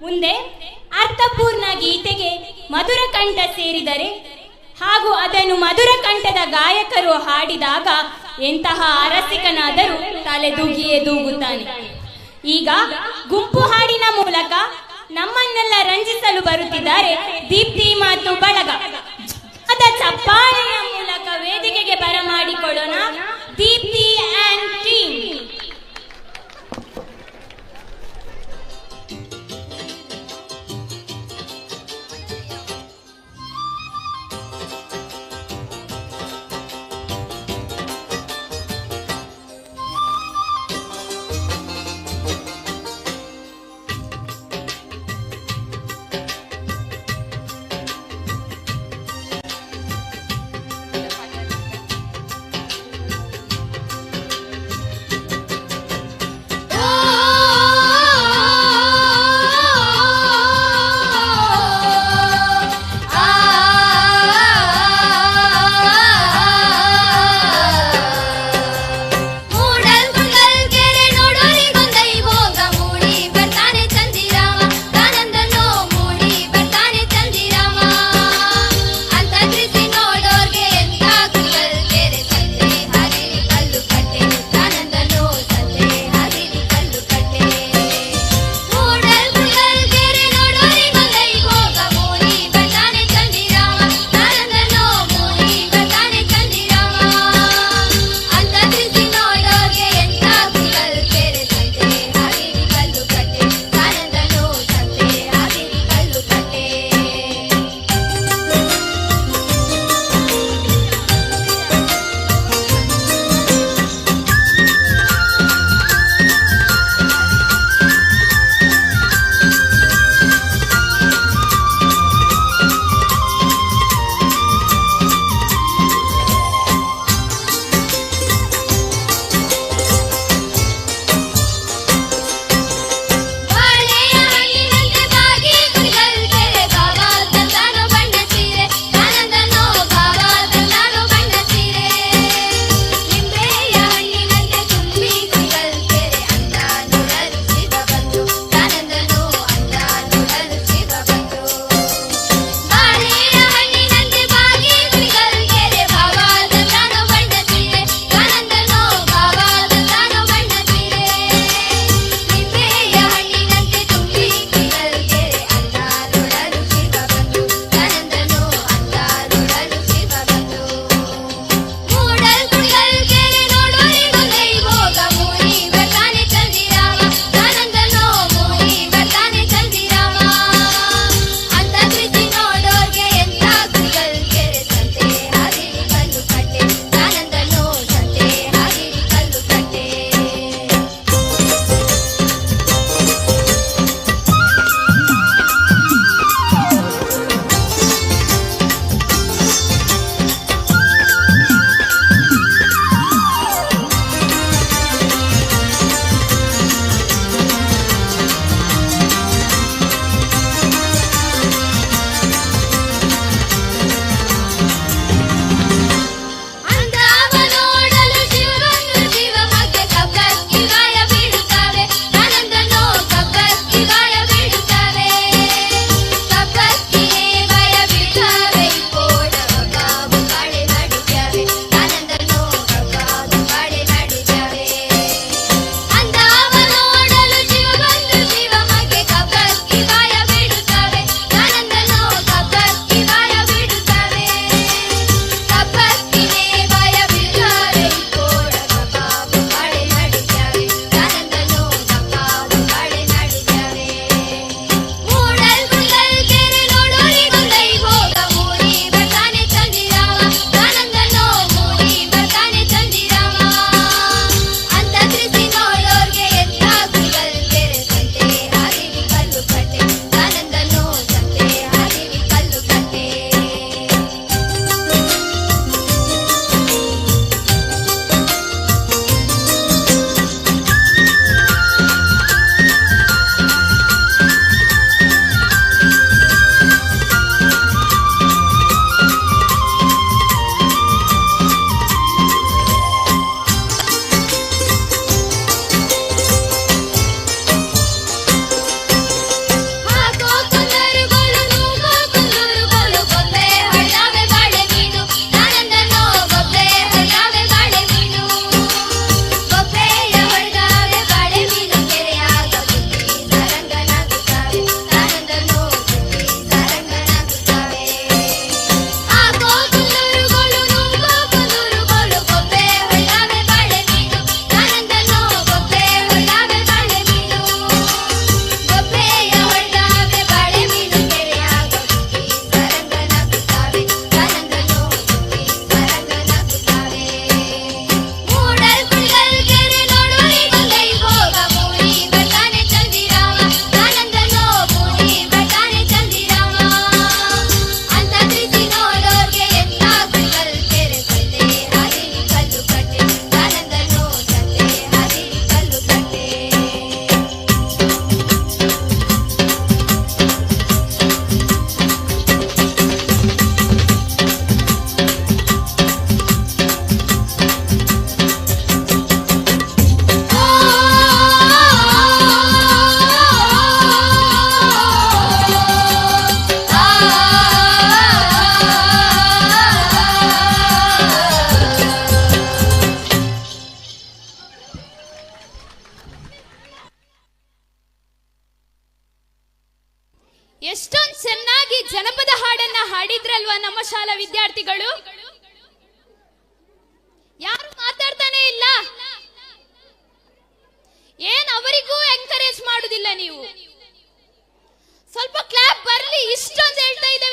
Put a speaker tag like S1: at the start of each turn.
S1: ಮುಂದೆ ಅರ್ಥಪೂರ್ಣ ಗೀತೆಗೆ ಮಧುರ ಕಂಠ ಸೇರಿದರೆ ಹಾಗೂ ಅದನ್ನು ಮಧುರ ಕಂಠದ ಗಾಯಕರು ಹಾಡಿದಾಗ ಎಂತಹ ಅರಸಿಕನಾದರೂ ತಲೆದೂಗಿಯೇ ದೂಗುತ್ತಾನೆ ಈಗ ಗುಂಪು ಹಾಡಿನ ಮೂಲಕ ನಮ್ಮನ್ನೆಲ್ಲ ರಂಜಿಸಲು ಬರುತ್ತಿದ್ದಾರೆ ದೀಪ್ತಿ ಮತ್ತು ಬಳಗ. ಅದ ಚಪ್ಪಾಳೆಯ ಮೂಲಕ ವೇದಿಕೆಗೆ ಬರಮಾಡಿಕೊಳ್ಳೋಣ ದೀಪ್ತಿ ಆ್ಯಂಡ್ ಟೀಮ್ ಅಲ್ವಾ ನಮ್ಮ ಶಾಲಾ ವಿದ್ಯಾರ್ಥಿಗಳು? ಯಾರು ಮಾತಾಡ್ತಾನೆ ಇಲ್ಲ. ಏನ್ ಅವರಿಗೂ ಎಂಕರೇಜ್ ಮಾಡುದಿಲ್ಲ ನೀವು? ಸ್ವಲ್ಪ ಕ್ಲಾಪ್ ಬರ್ಲಿ, ಇಷ್ಟೊಂದು ಹೇಳ್ತಾ ಇದೆ